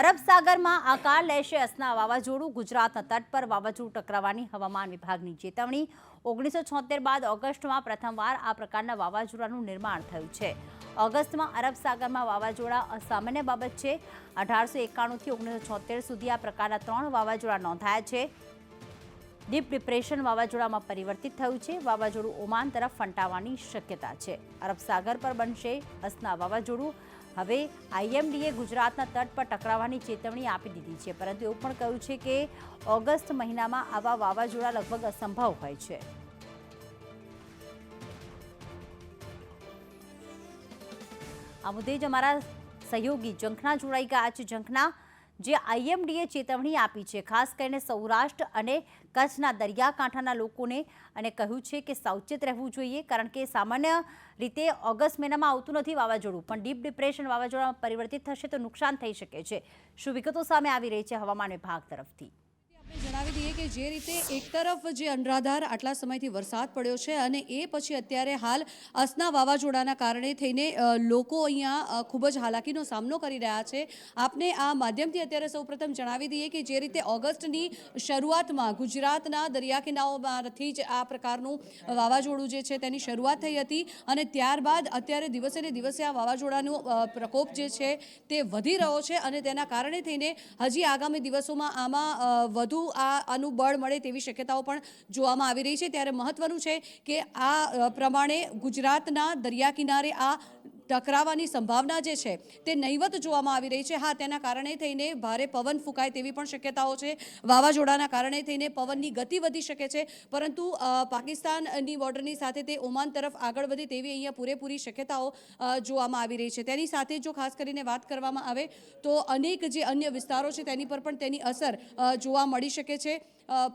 અરબ સાગરમાં આકાર લેશે અસના વાવાઝોડું. ગુજરાતના તટ પર વાવાઝોડું ટકરાવાની હવામાન વિભાગની ચેતવણી. ઓગણીસો છોતેર બાદ ઓગસ્ટમાં પ્રથમવાર આ પ્રકારના વાવાઝોડાનું નિર્માણ થયું છે. ઓગસ્ટમાં અરબ સાગરમાં વાવાઝોડા અસામાન્ય બાબત છે. અઢારસો એકાણુંથી ઓગણીસો છોતેર સુધી આ પ્રકારના ત્રણ વાવાઝોડા નોંધાયા છે. ડીપ ડિપ્રેશન વાવાઝોડામાં પરિવર્તિત થયું છે. વાવાઝોડું ઓમાન તરફ ફંટાવાની શક્યતા છે. અરબ સાગર પર બનશે અસના વાવાઝોડું. હવે આઈએમડીએ ગુજરાતના તટ પર ટકરાવવાની ચેતવણી આપી દીધી છે. પરંતુ એવું પણ કહ્યું છે કે ઓગસ્ટ મહિનામાં આવા વાવાઝોડા લગભગ અસંભવ હોય છે. આ મુદ્દે જ અમારા સહયોગી ઝંખના જોડાઈ ગયા છે. ઝંખના જે આઈએમડીએ ચેતવણી આપી છે. ખાસ કરીને સૌરાષ્ટ્ર અને કચ્છના દરિયાકાંઠાના લોકોને અને કહ્યું છે કે સાવચેત રહેવું જોઈએ કારણ કે સામાન્ય રીતે ઓગસ્ટ મહિનામાં આવતું નથી વાવાઝોડું. પણ ડીપ ડિપ્રેશન વાવાઝોડામાં પરિવર્તિત થશે તો નુકસાન થઈ શકે છે. શું વિગતો સામે આવી રહી છે હવામાન વિભાગ તરફથી? જણાવી દઈએ કે જે રીતે એક તરફ જે અનરાધાર આટલા સમયથી વરસાદ પડ્યો છે અને એ પછી અત્યારે હાલ અસના વાવાઝોડાના કારણે થઈને લોકો અહીંયા ખૂબ જ હાલાકીનો સામનો કરી રહ્યા છે. આપને આ માધ્યમથી અત્યારે સૌપ્રથમ જણાવી દઈએ કે જે રીતે ઓગસ્ટની શરૂઆતમાં ગુજરાતના દરિયા કિનારાઓમાંથી જ આ પ્રકારનું વાવાઝોડું જે છે તેની શરૂઆત થઈ હતી અને ત્યારબાદ અત્યારે દિવસે ને દિવસે આ વાવાઝોડાનો પ્રકોપ જે છે તે વધી રહ્યો છે અને તેના કારણે થઈને હજી આગામી દિવસોમાં આમાં વધુ આ આનું બળ મળે તેવી શક્યતાઓ પણ જોવામાં આવી રહી છે. ત્યારે મહત્વનું છે કે આ પ્રમાણે ગુજરાતના દરિયા કિનારે આ ટકરાવાની સંભાવના જે છે તે નહીવત જોવામાં આવી રહી છે. હા, તેના કારણે થઈને ભારે પવન ફૂંકાય તેવી પણ શક્યતાઓ છે. વાવાઝોડાના કારણે થઈને પવનની ગતિ વધી શકે છે. પરંતુ પાકિસ્તાનની બોર્ડરની સાથે તે ઓમાન તરફ આગળ વધે તેવી અહીંયા પૂરેપૂરી શક્યતાઓ જોવામાં આવી રહી છે. તેની સાથે જો ખાસ કરીને વાત કરવામાં આવે તો અનેક જે અન્ય વિસ્તારો છે તેની પર પણ તેની અસર જોવા મળી શકે છે.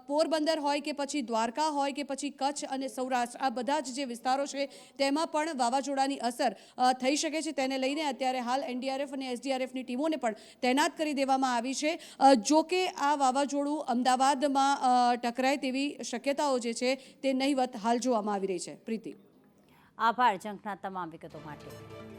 પોરબંદર હોય કે પછી દ્વારકા હોય કે પછી કચ્છ અને સૌરાષ્ટ્ર, આ બધા જ જે વિસ્તારો છે તેમાં પણ વાવાઝોડાની અસર થઈ શકે છે તેને લઈને અત્યારે હાલ એનડીઆરએફ અને એસડીઆરએફની ટીમોને પણ તૈનાત કરી દેવામાં આવી છે. જો કે આ વાવાઝોડું અમદાવાદમાં ટકરાય તેવી શક્યતાઓ જે છે તે નહીવત હાલ જોવામાં આવી રહી છે. પ્રીતિ. આભાર જંખના તમામ વિગતો માટે.